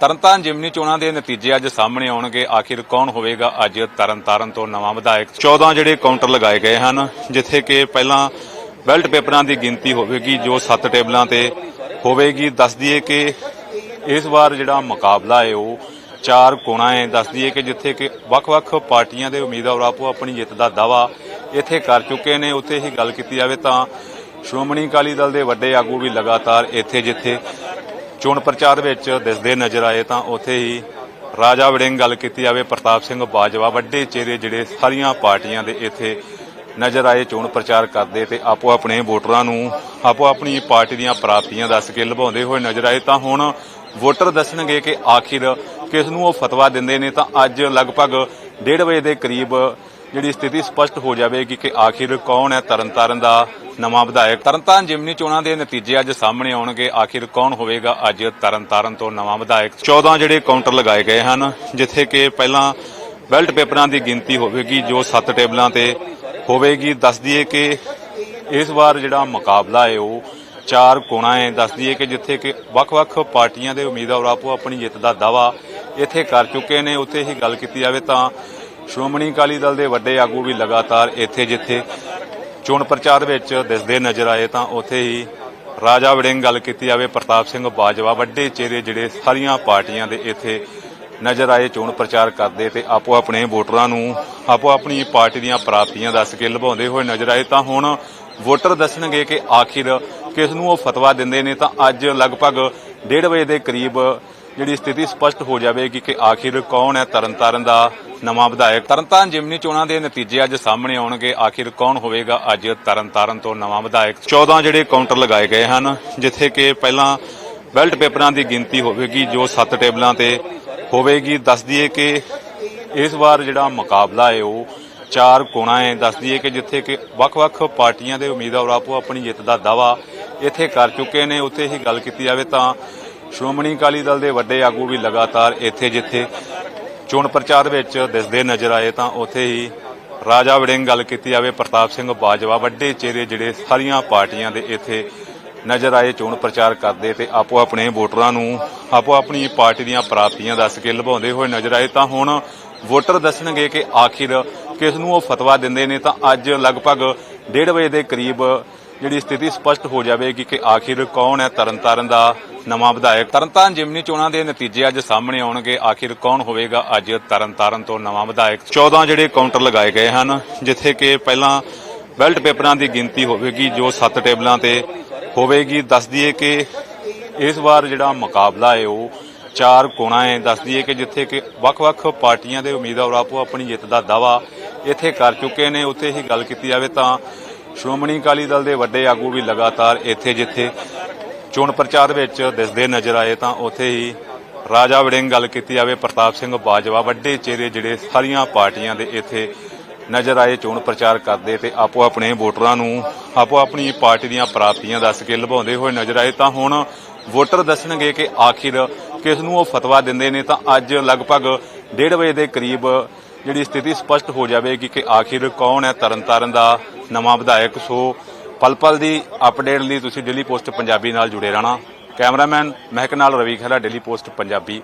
ਤਰਨਤਾਰਨ ਜਿਮਨੀ ਚੋਣਾਂ ਦੇ ਨਤੀਜੇ ਅੱਜ ਸਾਹਮਣੇ ਆਉਣਗੇ। ਆਖਿਰ ਕੌਣ ਹੋਵੇਗਾ ਅੱਜ ਤਰਨਤਾਰਨ ਤੋਂ ਨਵਾਂ ਵਿਧਾਇਕ? 14 ਜਿਹੜੇ ਕਾਊਂਟਰ ਲਗਾਏ ਗਏ ਹਨ, ਜਿੱਥੇ ਕਿ ਪਹਿਲਾਂ ਬੈਲਟ ਪੇਪਰਾਂ ਦੀ ਗਿਣਤੀ ਹੋਵੇਗੀ, ਜੋ 7 ਟੇਬਲਾਂ ਤੇ ਹੋਵੇਗੀ। ਦੱਸ ਦਈਏ ਕਿ ਇਸ ਵਾਰ ਜਿਹੜਾ ਮੁਕਾਬਲਾ ਹੈ, ਉਹ ਚਾਰ ਕੋਣਾ ਹੈ। ਦੱਸ ਦਈਏ ਕਿ ਜਿੱਥੇ ਕਿ ਵੱਖ-ਵੱਖ ਪਾਰਟੀਆਂ ਦੇ ਉਮੀਦਵਾਰ ਆਪੋ ਆਪਣੀ ਜਿੱਤ ਦਾ ਦਾਵਾ ਇੱਥੇ ਕਰ ਚੁੱਕੇ ਨੇ। ਉੱਥੇ ਹੀ ਗੱਲ ਕੀਤੀ ਜਾਵੇ ਤਾਂ ਸ਼੍ਰੋਮਣੀ ਅਕਾਲੀ ਦਲ ਦੇ ਵੱਡੇ ਆਗੂ ਵੀ ਲਗਾਤਾਰ ਇੱਥੇ ਜਿੱਥੇ ਚੋਣ ਪ੍ਰਚਾਰ ਵਿੱਚ ਦਿਸਦੇ ਨਜ਼ਰ ਆਏ ਤਾਂ ਉੱਥੇ ਹੀ ਰਾਜਾ ਵੜਿੰਗ ਗੱਲ ਕੀਤੀ ਜਾਵੇ, ਪ੍ਰਤਾਪ ਸਿੰਘ ਬਾਜਵਾ ਵੱਡੇ ਚਿਹਰੇ ਜਿਹੜੇ ਸਾਰੀਆਂ ਪਾਰਟੀਆਂ ਦੇ ਇੱਥੇ ਨਜ਼ਰ ਆਏ, ਚੋਣ ਪ੍ਰਚਾਰ ਕਰਦੇ ਤੇ ਆਪੋ ਆਪਣੇ ਵੋਟਰਾਂ ਨੂੰ, ਆਪੋ ਆਪਣੀ ਪਾਰਟੀ ਦੀਆਂ ਪ੍ਰਾਪਤੀਆਂ ਦੱਸ ਕੇ ਲਭਾਉਂਦੇ ਹੋਏ ਨਜ਼ਰ ਆਏ ਤਾਂ ਹੁਣ ਵੋਟਰ ਦੱਸਣਗੇ ਕਿ ਆਖਿਰ ਕਿਸ ਨੂੰ ਉਹ ਫਤਵਾ ਦਿੰਦੇ ਨੇ ਤਾਂ ਅੱਜ ਲਗਭਗ 1:30 ਵਜੇ ਦੇ ਕਰੀਬ ਜਿਹੜੀ ਸਥਿਤੀ ਸਪਸ਼ਟ ਹੋ ਜਾਵੇਗੀ ਕਿ ਆਖਿਰ ਕੌਣ ਹੈ ਤਰਨਤਾਰਨ ਦਾ ਨਵਾਂ ਵਿਧਾਇਕ? ਤਰਨਤਾਰਨ ਜਿਮਨੀ ਚੋਣਾਂ ਦੇ ਨਤੀਜੇ ਅੱਜ ਸਾਹਮਣੇ ਆਉਣਗੇ। ਆਖਿਰ ਕੌਣ ਹੋਵੇਗਾ ਅੱਜ ਤਰਨਤਾਰਨ ਤੋਂ ਨਵਾਂ ਵਿਧਾਇਕ? 14 ਜਿਹੜੇ ਕਾਊਂਟਰ ਲਗਾਏ ਗਏ ਹਨ, ਜਿੱਥੇ ਕਿ ਪਹਿਲਾਂ ਬੈਲਟ ਪੇਪਰਾਂ ਦੀ ਗਿਣਤੀ ਹੋਵੇਗੀ, ਜੋ 7 ਟੇਬਲਾਂ ਤੇ ਹੋਵੇਗੀ। ਦੱਸ ਦਈਏ ਕਿ ਇਸ ਵਾਰ ਜਿਹੜਾ ਮੁਕਾਬਲਾ ਹੈ, ਉਹ ਚਾਰ ਕੋਣਾ ਹੈ। ਦੱਸ ਦਈਏ ਕਿ ਜਿੱਥੇ ਕਿ ਵੱਖ-ਵੱਖ ਪਾਰਟੀਆਂ ਦੇ ਉਮੀਦਵਾਰ ਆਪੋ ਆਪਣੀ ਜਿੱਤ ਦਾ ਦਾਵਾ ਇੱਥੇ ਕਰ ਚੁੱਕੇ ਨੇ। ਉੱਥੇ ਹੀ ਗੱਲ ਕੀਤੀ ਜਾਵੇ ਤਾਂ ਸ਼੍ਰੋਮਣੀ ਅਕਾਲੀ ਦਲ ਦੇ ਵੱਡੇ ਆਗੂ ਵੀ ਲਗਾਤਾਰ ਇੱਥੇ ਜਿੱਥੇ ਚੋਣ ਪ੍ਰਚਾਰ ਵਿੱਚ ਦਿਸਦੇ ਨਜ਼ਰ ਆਏ, ਤਾਂ ਉੱਥੇ ਹੀ ਰਾਜਾ ਵੜਿੰਗ ਗੱਲ ਕੀਤੀ ਜਾਵੇ, ਪ੍ਰਤਾਪ ਸਿੰਘ ਬਾਜਵਾ ਵੱਡੇ ਚਿਹਰੇ ਜਿਹੜੇ ਸਾਰੀਆਂ ਪਾਰਟੀਆਂ ਦੇ ਇੱਥੇ ਨਜ਼ਰ ਆਏ, ਚੋਣ ਪ੍ਰਚਾਰ ਕਰਦੇ ਤੇ ਆਪੋ ਆਪਣੇ ਵੋਟਰਾਂ ਨੂੰ, ਆਪੋ ਆਪਣੀ ਪਾਰਟੀ ਦੀਆਂ ਪ੍ਰਾਪਤੀਆਂ ਦੱਸ ਕੇ ਲਭਾਉਂਦੇ ਹੋਏ ਨਜ਼ਰ ਆਏ, ਤਾਂ ਹੁਣ ਵੋਟਰ ਦੱਸਣਗੇ ਕਿ ਆਖਿਰ ਕਿਸ ਨੂੰ ਉਹ ਫਤਵਾ ਦਿੰਦੇ ਨੇ, ਤਾਂ ਅੱਜ ਲਗਭਗ 1:30 ਵਜੇ ਦੇ ਕਰੀਬ ਜਿਹੜੀ ਸਥਿਤੀ ਸਪਸ਼ਟ ਹੋ ਜਾਵੇਗੀ ਕਿ ਆਖਿਰ ਕੌਣ ਹੈ ਤਰਨਤਾਰਨ ਦਾ ਨਵਾਂ ਵਿਧਾਇਕ? ਤਰਨਤਾਰਨ ਜਿਮਨੀ ਚੋਣਾਂ ਦੇ ਨਤੀਜੇ ਅੱਜ ਸਾਹਮਣੇ ਆਉਣਗੇ। ਆਖਿਰ ਕੌਣ ਹੋਵੇਗਾ ਅੱਜ ਤਰਨਤਾਰਨ ਤੋਂ ਨਵਾਂ ਵਿਧਾਇਕ? 14 ਜਿਹੜੇ ਕਾਊਂਟਰ ਲਗਾਏ ਗਏ ਹਨ, ਜਿੱਥੇ ਕਿ ਪਹਿਲਾਂ ਬੈਲਟ ਪੇਪਰਾਂ ਦੀ ਗਿਣਤੀ ਹੋਵੇਗੀ, ਜੋ 7 ਟੇਬਲਾਂ ਤੇ ਹੋਵੇਗੀ। ਦੱਸ ਦਈਏ ਕਿ ਇਸ ਵਾਰ ਜਿਹੜਾ ਮੁਕਾਬਲਾ ਹੈ, ਉਹ ਚਾਰ ਕੋਣਾ ਹੈ। ਦੱਸ ਦਈਏ ਕਿ ਜਿੱਥੇ ਕਿ ਵੱਖ-ਵੱਖ ਪਾਰਟੀਆਂ ਦੇ ਉਮੀਦਵਾਰ ਆਪੋ ਆਪਣੀ ਜਿੱਤ ਦਾ ਦਾਵਾ ਇੱਥੇ ਕਰ ਚੁੱਕੇ ਨੇ। ਉੱਥੇ ਹੀ ਗੱਲ ਕੀਤੀ ਜਾਵੇ ਤਾਂ ਸ਼੍ਰੋਮਣੀ ਅਕਾਲੀ ਦਲ ਦੇ ਵੱਡੇ ਆਗੂ ਵੀ ਲਗਾਤਾਰ ਇੱਥੇ ਜਿੱਥੇ ਚੋਣ ਪ੍ਰਚਾਰ ਵਿੱਚ ਦਿਸਦੇ ਨਜ਼ਰ ਆਏ, ਤਾਂ ਉੱਥੇ ਹੀ ਰਾਜਾ ਵੜਿੰਗ ਗੱਲ ਕੀਤੀ ਜਾਵੇ, ਪ੍ਰਤਾਪ ਸਿੰਘ ਬਾਜਵਾ ਵੱਡੇ ਚਿਹਰੇ ਜਿਹੜੇ ਸਾਰੀਆਂ ਪਾਰਟੀਆਂ ਦੇ ਇੱਥੇ ਨਜ਼ਰ ਆਏ, ਚੋਣ ਪ੍ਰਚਾਰ ਕਰਦੇ ਤੇ ਆਪੋ ਆਪਣੇ ਵੋਟਰਾਂ ਨੂੰ, ਆਪੋ ਆਪਣੀ ਪਾਰਟੀ ਦੀਆਂ ਪ੍ਰਾਪਤੀਆਂ ਦੱਸ ਕੇ ਲਭਾਉਂਦੇ ਹੋਏ ਨਜ਼ਰ ਆਏ, ਤਾਂ ਹੁਣ ਵੋਟਰ ਦੱਸਣਗੇ ਕਿ ਆਖਿਰ ਕਿਸ ਨੂੰ ਉਹ ਫਤਵਾ ਦਿੰਦੇ ਨੇ, ਤਾਂ ਅੱਜ ਲਗਭਗ 1:30 ਵਜੇ ਦੇ ਕਰੀਬ ਜਿਹੜੀ ਸਥਿਤੀ ਸਪਸ਼ਟ ਹੋ ਜਾਵੇਗੀ ਕਿ ਆਖਿਰ ਕੌਣ ਹੈ ਤਰਨਤਾਰਨ ਦਾ ਨਵਾਂ ਵਿਧਾਇਕ? ਤਰਨਤਾਰਨ ਜਿਮਨੀ ਚੋਣਾਂ ਦੇ ਨਤੀਜੇ ਅੱਜ ਸਾਹਮਣੇ ਆਉਣਗੇ। ਆਖਿਰ ਕੌਣ ਹੋਵੇਗਾ ਅੱਜ ਤਰਨਤਾਰਨ ਤੋਂ ਨਵਾਂ ਵਿਧਾਇਕ? 14 ਜਿਹੜੇ ਕਾਊਂਟਰ ਲਗਾਏ ਗਏ ਹਨ, ਜਿੱਥੇ ਕਿ ਪਹਿਲਾਂ ਬੈਲਟ ਪੇਪਰਾਂ ਦੀ ਗਿਣਤੀ ਹੋਵੇਗੀ, ਜੋ 7 ਟੇਬਲਾਂ ਤੇ ਹੋਵੇਗੀ। ਦੱਸ ਦਈਏ ਕਿ ਇਸ ਵਾਰ ਜਿਹੜਾ ਮੁਕਾਬਲਾ ਹੈ, ਉਹ ਚਾਰ ਕੋਣਾ ਹੈ। ਦੱਸ ਦਈਏ ਕਿ ਜਿੱਥੇ ਕਿ ਵੱਖ-ਵੱਖ ਪਾਰਟੀਆਂ ਦੇ ਉਮੀਦਵਾਰ ਆਪੋ ਆਪਣੀ ਜਿੱਤ ਦਾ ਦਾਵਾ ਇੱਥੇ ਕਰ ਚੁੱਕੇ ਨੇ। ਉੱਥੇ ਹੀ ਗੱਲ ਕੀਤੀ ਜਾਵੇ ਤਾਂ ਸ਼੍ਰੋਮਣੀ ਅਕਾਲੀ ਦਲ ਦੇ ਵੱਡੇ ਆਗੂ ਵੀ ਲਗਾਤਾਰ ਇੱਥੇ ਜਿੱਥੇ ਚੋਣ ਪ੍ਰਚਾਰ ਵਿੱਚ ਦਿਸਦੇ ਨਜ਼ਰ ਆਏ, ਤਾਂ ਉੱਥੇ ਹੀ ਰਾਜਾ ਵੜਿੰਗ ਗੱਲ ਕੀਤੀ ਜਾਵੇ, ਪ੍ਰਤਾਪ ਸਿੰਘ ਬਾਜਵਾ ਵੱਡੇ ਚਿਹਰੇ ਜਿਹੜੇ ਸਾਰੀਆਂ ਪਾਰਟੀਆਂ ਦੇ ਇੱਥੇ ਨਜ਼ਰ ਆਏ, ਚੋਣ ਪ੍ਰਚਾਰ ਕਰਦੇ ਤੇ ਆਪੋ ਆਪਣੇ ਵੋਟਰਾਂ ਨੂੰ, ਆਪੋ ਆਪਣੀ ਪਾਰਟੀ ਦੀਆਂ ਪ੍ਰਾਪਤੀਆਂ ਦੱਸ ਕੇ ਲਭਾਉਂਦੇ ਹੋਏ ਨਜ਼ਰ ਆਏ, ਤਾਂ ਹੁਣ ਵੋਟਰ ਦੱਸਣਗੇ ਕਿ ਆਖਿਰ ਕਿਸ ਨੂੰ ਉਹ ਫਤਵਾ ਦਿੰਦੇ ਨੇ, ਤਾਂ ਅੱਜ ਲਗਭਗ 1:30 ਵਜੇ ਦੇ ਕਰੀਬ ਜਿਹੜੀ ਸਥਿਤੀ ਸਪਸ਼ਟ ਹੋ ਜਾਵੇਗੀ ਕਿ ਆਖਿਰ ਕੌਣ ਹੈ ਤਰਨਤਾਰਨ ਦਾ ਨਵਾਂ ਵਿਧਾਇਕ? ਸੋ ਪਲ ਪਲ ਦੀ ਅਪਡੇਟ ਲਈ ਤੁਸੀਂ ਡੇਲੀ ਪੋਸਟ ਪੰਜਾਬੀ ਨਾਲ ਜੁੜੇ ਰਹਿਣਾ। ਕੈਮਰਾਮੈਨ ਮਹਿਕ ਨਾਲ ਰਵੀ ਖਹਿਰਾ ਡੇਲੀ ਪੋਸਟ ਪੰਜਾਬੀ।